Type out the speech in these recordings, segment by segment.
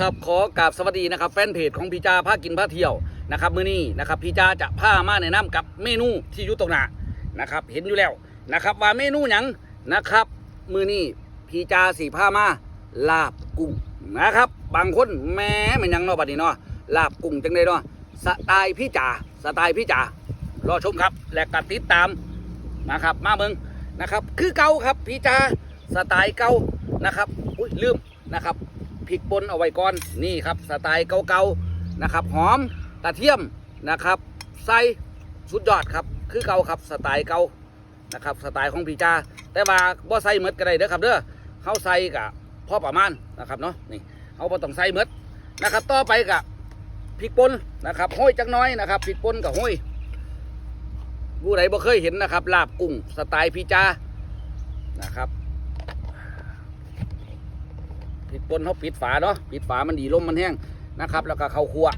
ครับขอกราบสวัสดีนะครับแฟนเพจของพี่จาพากินพาเที่ยวนะครับมื้อนี้นะครับพี่จาจะพามาแนะนำกับเมนูที่อยู่ตรงหน้านะครับ เห็นอยู่แล้วนะครับ ว่าเมนูหยังนะครับมื้อนี้พี่จาสีพามาลาบกุ้งนะครับ บางคนแม้มันยังเนาะบัดนี้เนาะลาบกุ้งจังไดเนาะสไตล์พี่จาสไตล์พี่จารอชมครับ และกติดตามนะครับ มาเบิ่งนะครับ คือเก่าครับพี่จาสไตล์เก่านะครับอุ้ยลืมนะครับ พริกป่นเอาไว้ก่อนนี่ครับสไตล์เก่าๆนะครับหอมกระเทียมนะครับใส่สุดยอดครับคือเก่าครับสไตล์เก่านะครับสไตล์ของพี่จาแต่ว่าบ่ใส่หมดก็ได้เด้อครับเด้อเขาใส่กะพ่อประมาณนะครับเนาะนี่เขาบ่ต้องใส่หมดนะครับ ต่อไปกะพริกป่นนะครับห้อยจักน้อยนะครับพริกป่นกับห้อยผู้ใดบ่เคยเห็นนะครับลาบกุ้งสไตล์พี่จานะครับ ปิดปนเขาปิดฝาเนาะปิดฝามันดีลมมันแห้งนะครับ แล้วก็เข้าครัว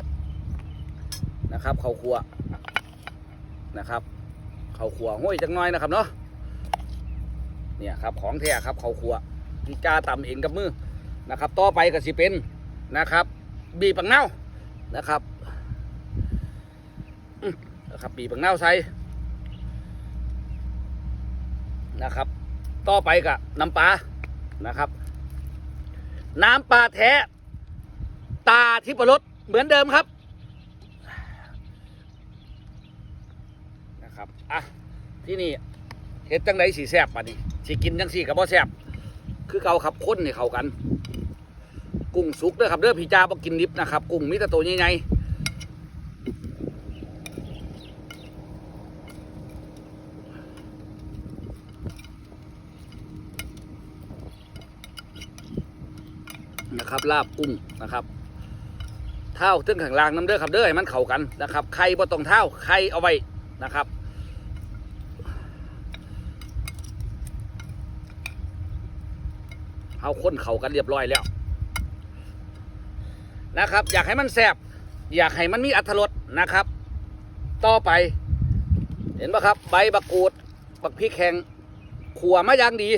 นะครับ เข้าครัวนะครับ เข้าครัวห้อยจังน้อยนะครับเนาะเนี่ยครับของแท้ครับเข้าครัวพี่จ้าตำเองกับมือนะครับ ต่อไปก็สิเป็นนะครับ บีบปังเน่านะครับนะครับบีบปังเน่าใส่นะครับ ต่อไปกับน้ำปลานะครับ น้ำปลาแท้ ตาทิพรสเหมือนเดิมครับนะครับอะที่นี่เห็ดจังไดสีแซบป่ะนี่สิกินจังสีกับบ่แซบคือเกาขับคนนี่เขากัน กุ้งสุกเด้อครับเด้อพี่จ้าบอกินดิบนะครับ กุ้งมีแต่ตัวใหญ่ๆ นะครับลาบกุ้งนะครับเท้าถึงข้างล่างน้ำเด้อครับเด้อให้มันเข้ากันนะครับไข่บ่ต้องเท้าไข่เอาไว้นะครับเอาคนเข้ากันเรียบร้อยแล้วนะครับ อยากให้มันแซ่บอยากให้มันมีอัตรสนะครับ ต่อไป เห็นปะครับ ใบบักกูดบักพริกแข็งขัวมาอย่างดี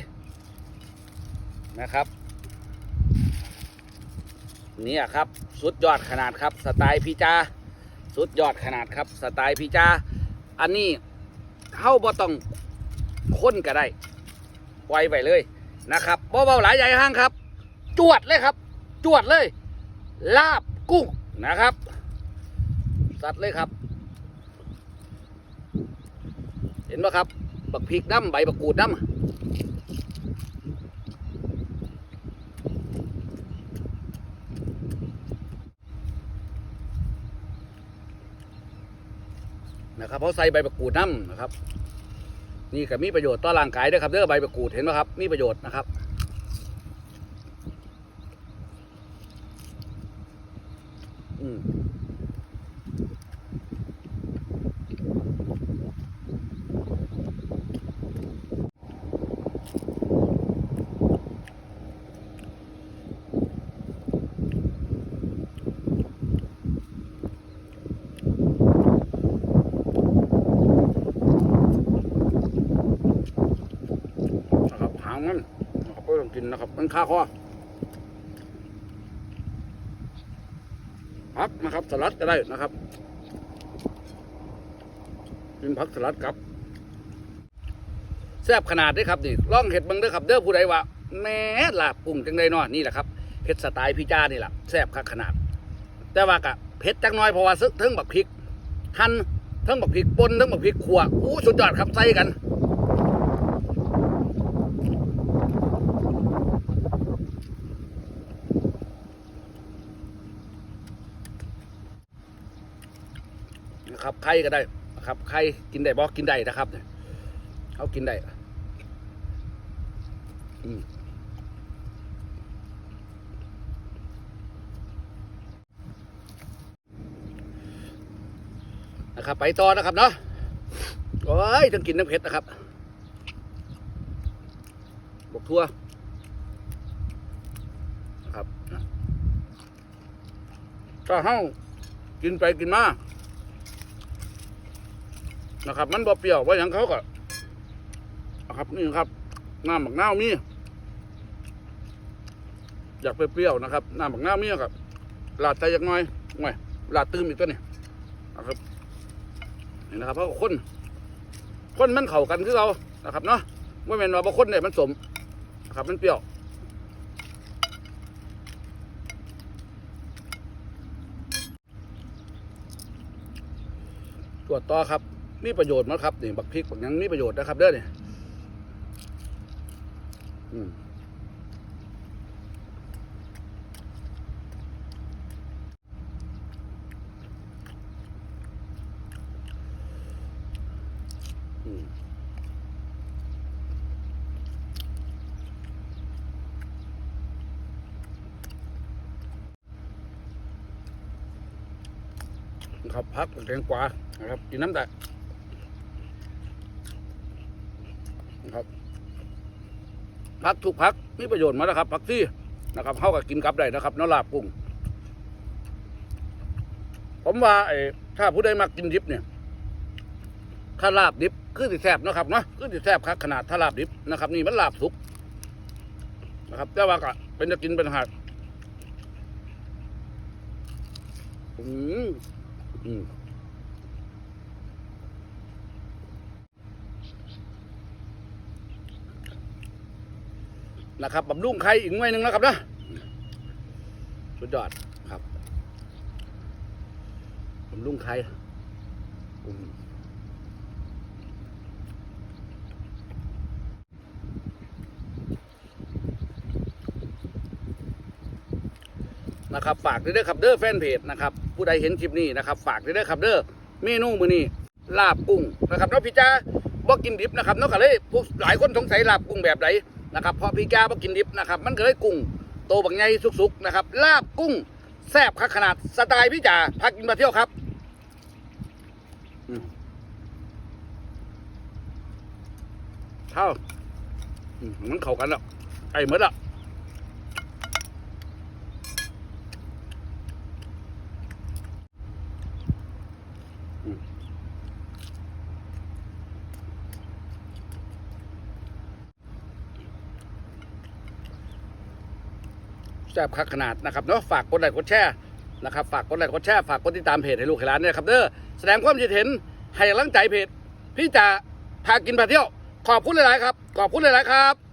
นะครับ นี่ครับ สุดยอดขนาดครับ สไตล์พี่จาสุดยอดขนาดครับ สไตล์พี่จาอันนี้เข้าบ่ต้องค้นก็ได้ปล่อยไว้เลยนะครับเบาๆหลายใหญ่ห้างครับ จวดเลยครับ จวดเลย ลาบกุ้งนะครับสัดเลยครับ เห็นไหมครับ บักพริกน้ำใบบักกูดน้ำ นะครับเพราะใส่ใบประกูดน้ำนะครับ นี่ก็มีประโยชน์ต่อร่างกายด้วยครับเด้อใบประกูดเห็นไหมครับ มีประโยชน์นะครับ อืมนะครับหางมันนะครับก็ต้องกินนะครับ มันคาคอพักนะครับสลัดก็ได้นะครับกินผักสลัดครับแซ่บขนาดด้อครับนี่ลองเห็ดบังเด้อครับเด้อผู้ใดว่าแม่ลาบกุ้งจังไดนาะนี่แหละครับเผ็ดสไตล์พี่จ้านี่แหละแซ่บคักขนาด แต่ว่ากะเผ็ดจักหน้อยเพราะว่าซึกเทิงบักพริกหั่นเทิงบักพริกป่นเทิงบักพริกขั่วอู้สุดยอดครับใส่กัน นะครับไข่ก็ได้นะครับไข่กินได้บอกกินได้นะครับเนี่ยเขากินได้อืมนะครับไปต่อนะครับเนาะโอ้ยต้องกินน้ำเผ็ดนะครับบกทั่วนะครับก็เฮ้ากินไปกินมา นะครับ มันบ่เปรี้ยวว่าอย่างเขาก็นะครับนี่ครับน้ำบักเน้ามี อยากไปเปรี้ยวนะครับน้ำบักเน้ามีครับลาดใจจักหน่อยหน่อยลาดตื้มอีกตัวนี่นะครับนี่นะครับเพราะคนคนมันเข้ากันคือเรานะครับเนาะว่าแมนว่าบางคนเนี่ยมันสมนะครับ มันเปรี้ยวตรวจต่อครับ มีประโยชน์มั้งครับนี่บักพริกบักยังมีประโยชน์นะครับ เด้อเนี่ยอืมครับพักแตงกวานะครับกินน้ำแต่ นะครับพักทุกพักมีประโยชน์มาแล้วครับพักที่นะครับเข้ากับกินกับได้นะครับเน้อลาบกุ้งผมว่าไอ้ถ้าผู้ใดมากินดิบเนี่ยถ้าลาบดิบคือสิแซบนะครับเนาะคือสิแซบครับขนาดถ้าลาบดิบนะครับ นี่มันลาบสุกนะครับแต่ว่าก็เป็นจะกินเป็นหารอืมอืม นะครับบำรุงไข่อีกหน่วยหนึ่งนะครับนะสุดยอดครับบำรุงไข่นะครับฝากด้วยเด้อครับเด้อแฟนเพจนะครับผู้ใดเห็นคลิปนี้นะครับ ฝากด้วยเด้อครับเด้อเมนูมื้อนี้ลาบกุ้งนะครับเนาะพี่จ้าบ่กินดิบนะครับเนาะก็เลยผู้หลายคนสงสัยลาบกุ้งแบบไหน นะครับเพราะพี่จ้าบ่กินดิบนะครับ มันก็เลยกุ้งโตบักใหญ่สุกๆนะครับ ลาบกุ้งแซ่บคักขนาดสไตล์พี่จ๋าพักินมาเที่ยวครับเท่ามันเข้ากันแล้วไอ้หมดละ แซ่บคักขนาดนะครับเนาะฝากกดไลค์กดแชร์นะครับฝากกดไลค์กดแชร์ฝากกดติดตามเพจให้ลูกให้ร้านด้วยครับเด้อแสดงความคิดเห็นให้กำลังใจเพจพี่จะพากินพาเที่ยว ขอบคุณหลายๆครับ ขอบคุณหลายๆครับ